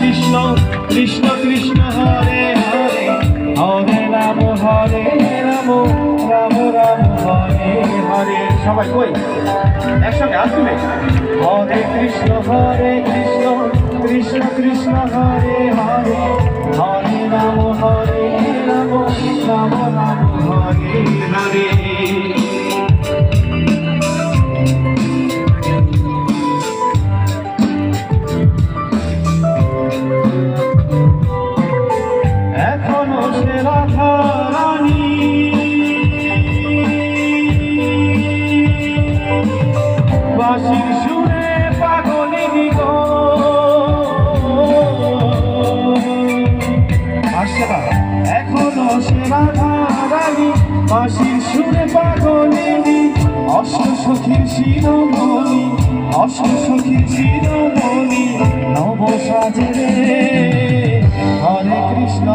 কৃষ্ণ কৃষ্ণ কৃষ্ণ হরে হরে। হরে রাম হরে রাম রাম রাম, হরে হরে। সবাই কই? একসঙ্গে আসবে হরে কৃষ্ণ হরে কৃষ্ণ কৃষ্ণ কৃষ্ণ হরে হরে। বাসির সুরে পাগলিনী গো না এখনও সে রাধা রানী বাসির সুরে পাগলিনী অষ্ট সখীর শিরোমণি অষ্ট সখীর হরে কৃষ্ণ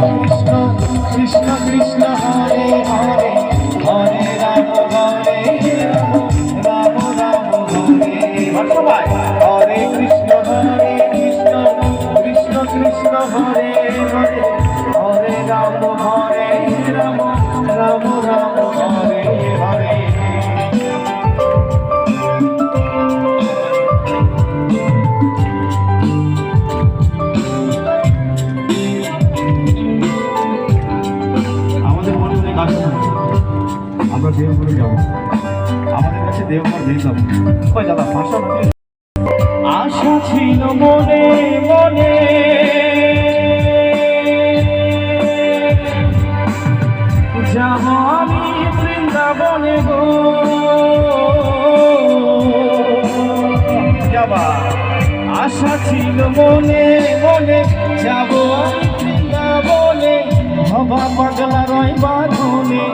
কৃষ্ণ কৃষ্ণ কৃষ্ণ হরে কৃষ্ণ হরে কৃষ্ণ কৃষ্ণ কৃষ্ণ, হরে হরে। হরে রাম হরে রাম রাম রাম, হরে হরে। আমরা দেওঘরে যাব। আমাদের কাছে দেওঘর যাব কই দাদা ভাষা আশা ছিল মনে মনে। যাব আমি বৃন্দাবনে গো। যাবা। আশা ছিল মনে মনে। যাব আমি বৃন্দাবনে ভবা পাগলা রয় বাঁধনে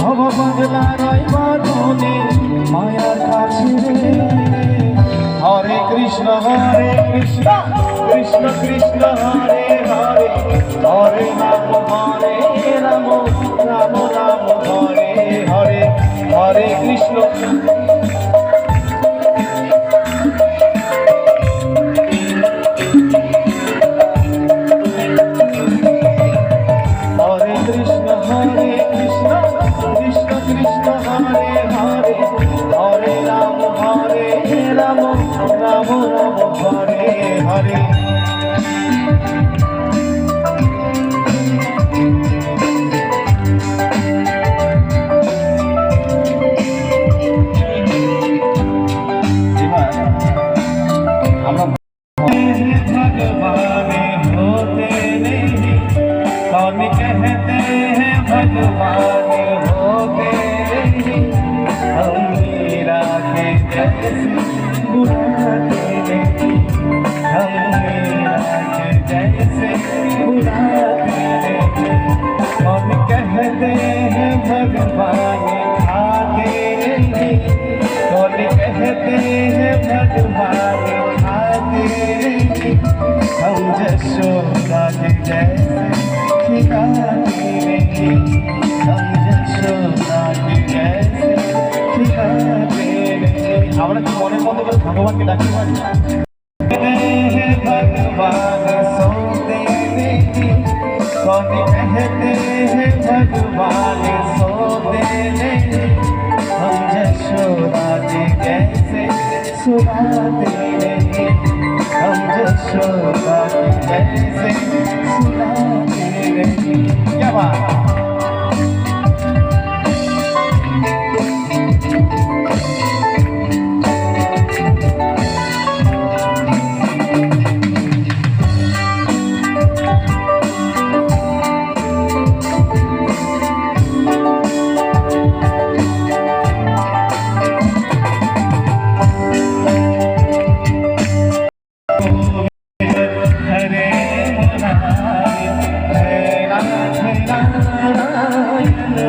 ভবা পাগলা রয় বাঁধনে মায়ার কাছে হরে কৃষ্ণ হরে কৃষ্ণ কৃষ্ণ কৃষ্ণ, হরে হরে হরে রাম হরে রাম রাম রাম, হরে হরে হরে কৃষ্ণ। কৃষ্ণ কৃষ্ণ भगवान के डाके भगवान सोते नहीं कौन कहते हैं? भगवान सोते नहीं कैसे सुनाते हम जशोदा कैसे सुनाते नहीं क्या बात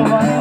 one.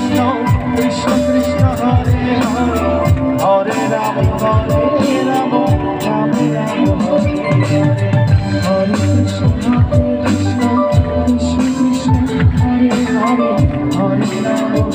হরে রাম